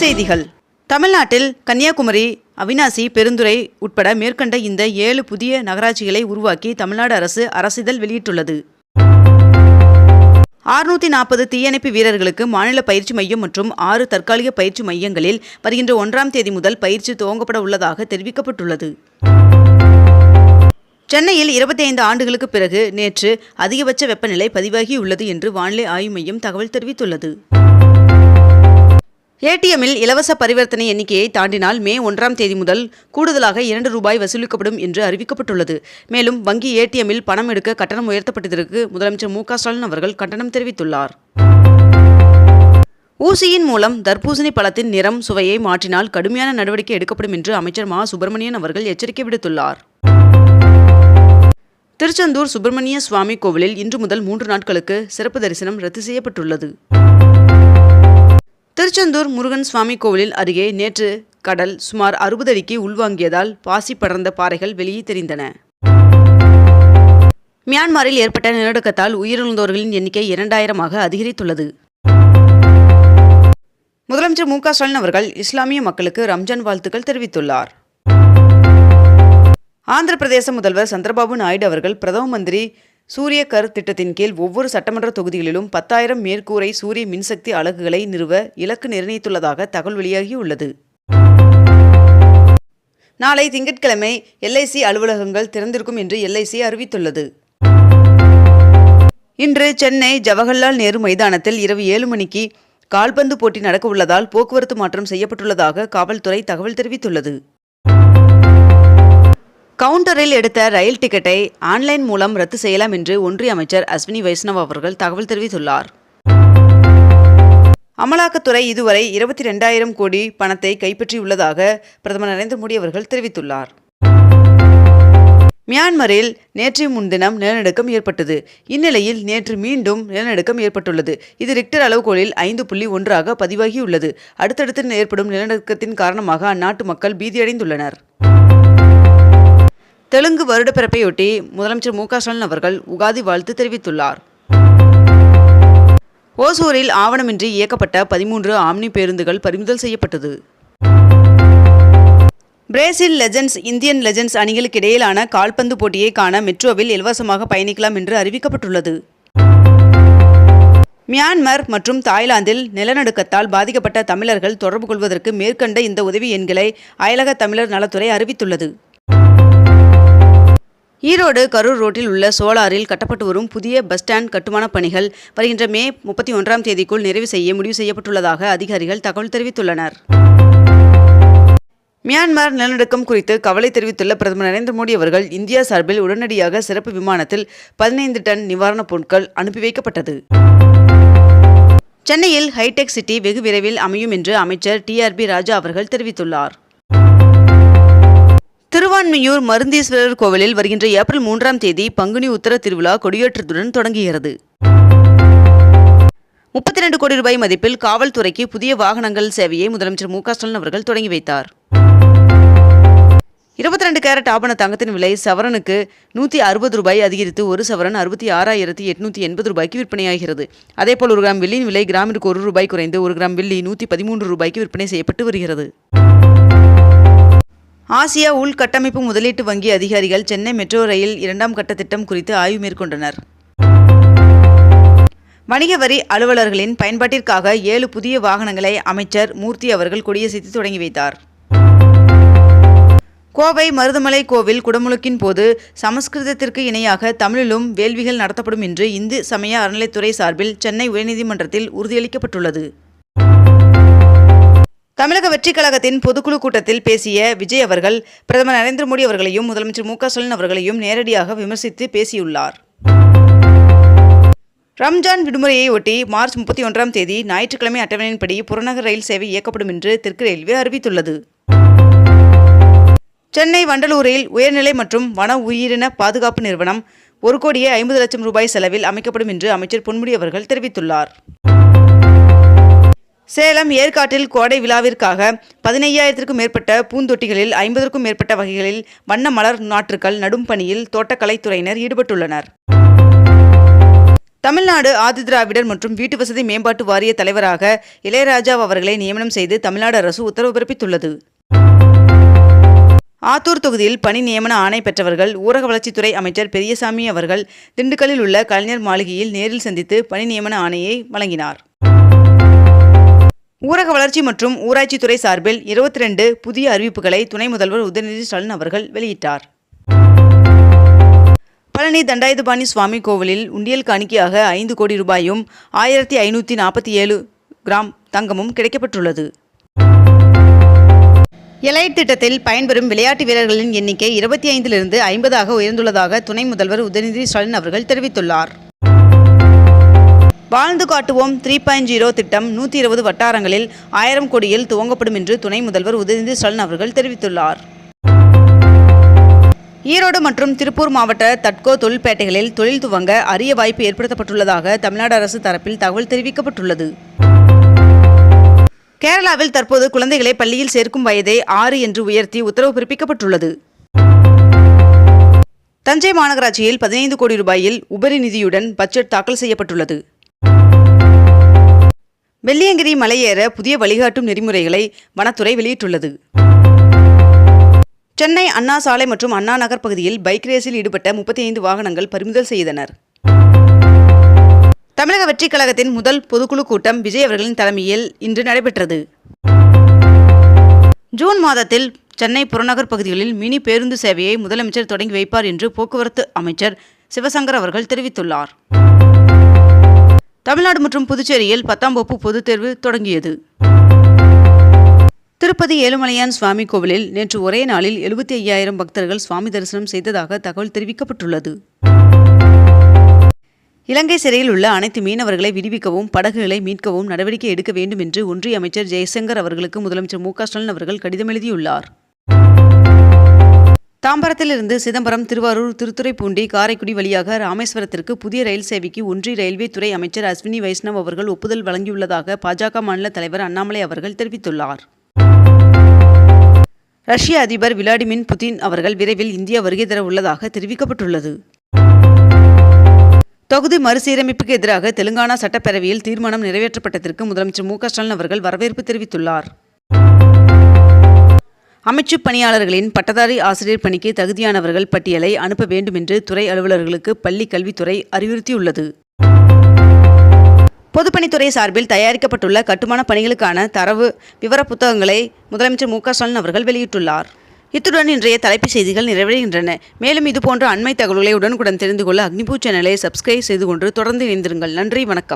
செய்திகள். தமிழ்நாட்டில் கன்னியாகுமரி அவினாசி பெருந்துறை உட்பட மேற்கண்ட இந்த ஏழு புதிய நகராட்சிகளை உருவாக்கி தமிழ்நாடு அரசு அரசிதழ் வெளியிட்டுள்ளது. ஆறுநூற்றி நாற்பது தீயணைப்பு வீரர்களுக்கு மாநில பயிற்சி மையம் மற்றும் ஆறு தற்காலிக பயிற்சி மையங்களில் வருகின்ற ஒன்றாம் தேதி முதல் பயிற்சி துவங்கப்பட உள்ளதாக தெரிவிக்கப்பட்டுள்ளது. சென்னையில் 25 ஆண்டுகளுக்கு பிறகு நேற்று அதிகபட்ச வெப்பநிலை பதிவாகியுள்ளது என்று வானிலை ஆய்வு மையம் தகவல் தெரிவித்துள்ளது. ஏடிஎம்மில் இலவச பரிவர்த்தனை எண்ணிக்கையை தாண்டினால் மே ஒன்றாம் தேதி முதல் கூடுதலாக இரண்டு ரூபாய் வசூலிக்கப்படும் என்று அறிவிக்கப்பட்டுள்ளது. மேலும் வங்கி ஏடிஎம்மில் பணம் எடுக்க கட்டணம் உயர்த்தப்பட்டதற்கு முதலமைச்சர் மு ஸ்டாலின் அவர்கள் கண்டனம் தெரிவித்துள்ளார். ஊசியின் மூலம் தர்பூசணி பழத்தின் நிறம் சுவையை மாற்றினால் கடுமையான நடவடிக்கை எடுக்கப்படும் என்று அமைச்சர் மா. சுப்பிரமணியன் அவர்கள் எச்சரிக்கை விடுத்துள்ளார். திருச்செந்தூர் சுப்பிரமணிய சுவாமி கோவிலில் இன்று முதல் மூன்று நாட்களுக்கு சிறப்பு தரிசனம் ரத்து செய்யப்பட்டுள்ளது. திருச்செந்தூர் முருகன் சுவாமி கோவிலில் அருகே நேற்று கடல் சுமார் அறுபது அடிக்கு உள்வாங்கியதால் பாசி படர்ந்த பாறைகள் வெளியே தெரிந்தன. மியான்மரில் ஏற்பட்ட நிலநடுக்கத்தால் உயிரிழந்தோர்களின் எண்ணிக்கை இரண்டாயிரமாக அதிகரித்துள்ளது. முதலமைச்சர் மு க ஸ்டாலின் அவர்கள் இஸ்லாமிய மக்களுக்கு ரம்ஜான் வாழ்த்துக்கள் தெரிவித்துள்ளார். ஆந்திர பிரதேச முதல்வர் சந்திரபாபு நாயுடு அவர்கள் பிரதம மந்திரி சூரிய கர் திட்டத்தின் கீழ் ஒவ்வொரு சட்டமன்ற தொகுதிகளிலும் பத்தாயிரம் மேற்கூரை சூரிய மின்சக்தி அலகுகளை நிறுவ இலக்கு நிர்ணயித்துள்ளதாக தகவல் வெளியாகியுள்ளது. நாளை திங்கட்கிழமை எல்ஐசி அலுவலகங்கள் திறந்திருக்கும் என்று எல்ஐசி அறிவித்துள்ளது. இன்று சென்னை ஜவஹர்லால் நேரு மைதானத்தில் இரவு ஏழு மணிக்கு கால்பந்து போட்டி நடக்கவுள்ளதால் போக்குவரத்து மாற்றம் செய்யப்பட்டுள்ளதாக காவல்துறை தகவல் தெரிவித்துள்ளது. கவுண்டரில் எடுத்த ரயில் டிக்கெட்டை ஆன்லைன் மூலம் ரத்து செய்யலாம் என்று ஒன்றிய அமைச்சர் அஸ்வினி வைஷ்ணவ் அவர்கள் தகவல் தெரிவித்துள்ளார். அமலாக்கத்துறை இதுவரை இருபத்தி ரெண்டாயிரம் கோடி பணத்தை கைப்பற்றியுள்ளதாக பிரதமர் நரேந்திர மோடி அவர்கள் தெரிவித்துள்ளார். மியான்மரில் நேற்று முன்தினம் நிலநடுக்கம் ஏற்பட்டது. இந்நிலையில் நேற்று மீண்டும் நிலநடுக்கம் ஏற்பட்டுள்ளது. இது ரிக்டர் அளவுகோலில் ஐந்து புள்ளி ஒன்றாக பதிவாகியுள்ளது. அடுத்தடுத்து ஏற்படும் நிலநடுக்கத்தின் காரணமாக அந்நாட்டு மக்கள் பீதியடைந்துள்ளனர். தெலுங்கு வருடப்பிறப்பையொட்டி முதலமைச்சர் மு க ஸ்டாலின் அவர்கள் உகாதி வாழ்த்து தெரிவித்துள்ளார். ஓசூரில் ஆவணமின்றி இயக்கப்பட்ட பதிமூன்று ஆம்னி பேருந்துகள் பறிமுதல் செய்யப்பட்டது. பிரேசில் லெஜண்ட்ஸ் இந்தியன் லெஜண்ட்ஸ் அணிகளுக்கு இடையிலான கால்பந்து போட்டியை காண மெட்ரோவில் இலவசமாக பயணிக்கலாம் என்று அறிவிக்கப்பட்டுள்ளது. மியான்மர் மற்றும் தாய்லாந்தில் நிலநடுக்கத்தால் பாதிக்கப்பட்ட தமிழர்கள் தொடர்பு கொள்வதற்கு மேற்கண்ட இந்த உதவி எண்களை அயலக தமிழர் நலத்துறை அறிவித்துள்ளது. ஈரோடு கரூர் ரோட்டில் உள்ள சோலாரில் கட்டப்பட்டு வரும் புதிய பஸ் ஸ்டாண்ட் கட்டுமானப் பணிகள் வருகின்ற மே முப்பத்தி ஒன்றாம் தேதிக்குள் நிறைவு செய்ய முடிவு செய்யப்பட்டுள்ளதாக அதிகாரிகள் தகவல் தெரிவித்துள்ளனர். மியான்மர் நிலநடுக்கம் குறித்து கவலை தெரிவித்துள்ள பிரதமர் நரேந்திர மோடி அவர்கள் இந்தியா சார்பில் உடனடியாக சிறப்பு விமானத்தில் பதினைந்து டன் நிவாரணப் பொருட்கள் அனுப்பி வைக்கப்பட்டது. சென்னையில் ஹைடெக் சிட்டி வெகு விரைவில் அமையும் என்று அமைச்சர் டிஆர்பி ராஜா அவர்கள் தெரிவித்துள்ளார். திருவான்மியூர் மருந்தீஸ்வரர் கோவிலில் வருகின்ற ஏப்ரல் மூன்றாம் தேதி பங்குனி உத்தர திருவிழா கொடியேற்றத்துடன் தொடங்குகிறது. முப்பத்தி ரெண்டு கோடி ரூபாய் மதிப்பில் காவல்துறைக்கு புதிய வாகனங்கள் சேவையை முதலமைச்சர் மு ஸ்டாலின் அவர்கள் தொடங்கி வைத்தார். இருபத்தி ரெண்டு கேரட் ஆபண தங்கத்தின் விலை சவரனுக்கு நூற்றி அறுபது ரூபாய் அதிகரித்து ஒரு சவரன் அறுபத்தி ஆறாயிரத்தி எட்நூற்றி எண்பது ரூபாய்க்கு விற்பனையாகிறது. அதேபோல் ஒரு கிராம் வெள்ளியின் விலை கிராமிற்கு ஒரு ரூபாய் குறைந்து ஒரு கிராம் வெள்ளி நூற்றி பதிமூன்று ரூபாய்க்கு விற்பனை செய்யப்பட்டு வருகிறது. ஆசியா உள்கட்டமைப்பு முதலீட்டு வங்கி அதிகாரிகள் சென்னை மெட்ரோ ரயில் இரண்டாம் கட்ட திட்டம் குறித்து ஆய்வு மேற்கொண்டனர். வணிக வரி அலுவலர்களின் பயன்பாட்டிற்காக ஏழு புதிய வாகனங்களை அமைச்சர் மூர்த்தி அவர்கள் கொடியசைத்து தொடங்கி வைத்தார். கோவை மருதமலை கோவில் குடமுழுக்கின் போது சமஸ்கிருதத்திற்கு இணையாக தமிழிலும் வேள்விகள் நடத்தப்படும் என்று இந்து சமய அறநிலைத்துறை சார்பில் சென்னை உயர்நீதிமன்றத்தில் உறுதியளிக்கப்பட்டுள்ளது. தமிழக வெற்றிக் கழகத்தின் பொதுக்குழு கூட்டத்தில் பேசிய விஜய் அவர்கள் பிரதமர் நரேந்திர மோடி அவர்களையும் முதலமைச்சர் மு க ஸ்டாலின் அவர்களையும் நேரடியாக விமர்சித்து பேசியுள்ளார். ரம்ஜான் விடுமுறையை ஒட்டி மார்ச் முப்பத்தி ஒன்றாம் தேதி ஞாயிற்றுக்கிழமை அட்டவணையின்படி புறநகர் ரயில் சேவை இயக்கப்படும் என்று தெற்கு ரயில்வே அறிவித்துள்ளது. சென்னை வண்டலூரில் உயர்நிலை மற்றும் வன உயிரின பாதுகாப்பு நிறுவனம் ஒரு கோடியே ஐம்பது லட்சம் ரூபாய் செலவில் அமைக்கப்படும் என்று அமைச்சர் பொன்முடி அவர்கள் தெரிவித்துள்ளார். சேலம் ஏற்காட்டில் கோடை விழாவிற்காக பதினையாயிரத்திற்கும் மேற்பட்ட பூந்தொட்டிகளில் ஐம்பதற்கும் மேற்பட்ட வகைகளில் வண்ண மலர் நாற்றுக்கள் நடும் பணியில் தோட்டக்கலைத்துறையினர் ஈடுபட்டுள்ளனர். தமிழ்நாடு ஆதிதிராவிடர் மற்றும் வீட்டு வசதி மேம்பாட்டு வாரிய தலைவராக இளையராஜா அவர்களை நியமனம் செய்து தமிழ்நாடு அரசு உத்தரவு பிறப்பித்துள்ளது. ஆத்தூர் தொகுதியில் பணி நியமன ஆணை பெற்றவர்கள் ஊரக வளர்ச்சித்துறை அமைச்சர் பெரியசாமி அவர்கள் திண்டுக்கல்லில் உள்ள கலைஞர் மாளிகையில் நேரில் சந்தித்து பணி நியமன ஆணையை வழங்கினார். ஊரக வளர்ச்சி மற்றும் ஊராட்சித்துறை சார்பில் இருபத்தி ரெண்டு புதிய அறிவிப்புகளை துணை முதல்வர் உதயநிதி ஸ்டாலின் அவர்கள் வெளியிட்டார். பழனி தண்டாயுதபாணி சுவாமி கோவிலில் உண்டியல் காணிக்கையாக ஐந்து கோடி ரூபாயும் ஆயிரத்தி ஐநூற்றி நாற்பத்தி ஏழு கிராம் தங்கமும் கிடைக்கப்பட்டுள்ளது. எலைட் திட்டத்தில் பயன்பெறும் விளையாட்டு வீரர்களின் எண்ணிக்கை இருபத்தி ஐந்திலிருந்து ஐம்பதாக உயர்ந்துள்ளதாக துணை முதல்வர் உதயநிதி ஸ்டாலின் அவர்கள் தெரிவித்துள்ளார். வாழ்ந்து காட்டுவோம் த்ரீ பாயிண்ட் ஜீரோ திட்டம் நூற்றி இருபது வட்டாரங்களில் ஆயிரம் கோடியில் துவங்கப்படும் என்று துணை முதல்வர் உதயநிதி ஸ்டாலின் அவர்கள் தெரிவித்துள்ளார். ஈரோடு மற்றும் திருப்பூர் மாவட்ட தட்கோ தொழில்பேட்டைகளில் தொழில் துவங்க அரிய வாய்ப்பு ஏற்படுத்தப்பட்டுள்ளதாக தமிழ்நாடு அரசு தரப்பில் தகவல் தெரிவிக்கப்பட்டுள்ளது. கேரளாவில் தற்போது குழந்தைகளை பள்ளியில் சேர்க்கும் வயதை ஆறு என்று உயர்த்தி உத்தரவு பிறப்பிக்கப்பட்டுள்ளது. தஞ்சை மாநகராட்சியில் பதினைந்து கோடி ரூபாயில் உபரி நிதியுடன் பட்ஜெட் தாக்கல் செய்யப்பட்டுள்ளது. வெள்ளியங்கிரி மலையேற புதிய வழிகாட்டும் நெறிமுறைகளை வனத்துறை வெளியிட்டுள்ளது. சென்னை அண்ணா சாலை மற்றும் அண்ணா நகர் பகுதியில் பைக் ரேஸில் ஈடுபட்ட முப்பத்தி ஐந்து வாகனங்கள் பறிமுதல் செய்தனர். தமிழக வெற்றிக் கழகத்தின் முதல் பொதுக்குழு கூட்டம் விஜய் அவர்களின் தலைமையில் இன்று நடைபெற்றது. ஜூன் மாதத்தில் சென்னை புறநகர் பகுதிகளில் மினி பேருந்து சேவையை முதலமைச்சர் தொடங்கி வைப்பார் என்று போக்குவரத்து அமைச்சர் சிவசங்கர் அவர்கள் தெரிவித்துள்ளார். தமிழ்நாடு மற்றும் புதுச்சேரியில் பத்தாம் வகுப்பு பொதுத் தேர்வு தொடங்கியது. திருப்பதி ஏழுமலையான் சுவாமி கோவிலில் நேற்று ஒரே நாளில் எழுபத்தி ஐயாயிரம் பக்தர்கள் சுவாமி தரிசனம் செய்ததாக தகவல் தெரிவிக்கப்பட்டுள்ளது. இலங்கை சிறையில் உள்ள அனைத்து மீனவர்களை விடுவிக்கவும் படகுகளை மீட்கவும் நடவடிக்கை எடுக்க வேண்டும் என்று ஒன்றிய அமைச்சர் ஜெய்சங்கர் அவர்களுக்கு முதலமைச்சர் மு க ஸ்டாலின் அவர்கள் கடிதம் எழுதியுள்ளார். தாம்பரத்திலிருந்து சிதம்பரம் திருவாரூர் திருத்துறைப்பூண்டி காரைக்குடி வழியாக ராமேஸ்வரத்திற்கு புதிய ரயில் சேவைக்கு ஒன்றிய ரயில்வே துறை அமைச்சர் அஸ்வினி வைஷ்ணவ் அவர்கள் ஒப்புதல் வழங்கியுள்ளதாக பாஜக மாநில தலைவர் அண்ணாமலை அவர்கள் தெரிவித்துள்ளார். ரஷ்ய அதிபர் விளாடிமிர் புதின் அவர்கள் விரைவில் இந்தியா வருகை தர உள்ளதாக தெரிவிக்கப்பட்டுள்ளது. தொகுதி மறுசீரமைப்புக்கு எதிராக தெலுங்கானா சட்டப்பேரவையில் தீர்மானம் நிறைவேற்றப்பட்டதற்கு முதலமைச்சர் மு க ஸ்டாலின் அவர்கள் வரவேற்பு தெரிவித்துள்ளார். அமைச்சு பணியாளர்களின் பட்டதாரி ஆசிரியர் பணிக்கு தகுதியானவர்கள் பட்டியலை அனுப்ப வேண்டும் என்று துறை அலுவலர்களுக்கு பள்ளி கல்வித்துறை அறிவுறுத்தியுள்ளது. பொதுப்பணித்துறை சார்பில் தயாரிக்கப்பட்டுள்ள கட்டுமான பணிகளுக்கான தரவு விவர புத்தகங்களை முதலமைச்சர் மு க ஸ்டாலின் அவர்கள் வெளியிட்டுள்ளார். இத்துடன் இன்றைய தலைப்புச் செய்திகள் நிறைவடைகின்றன. மேலும் இதுபோன்ற அண்மை தகவல்களை உடனுக்குடன் தெரிந்து கொள்ள அக்னிபூ சேனலை சப்ஸ்கிரைப் செய்து கொண்டு தொடர்ந்து இணைந்திருங்கள். நன்றி வணக்கம்.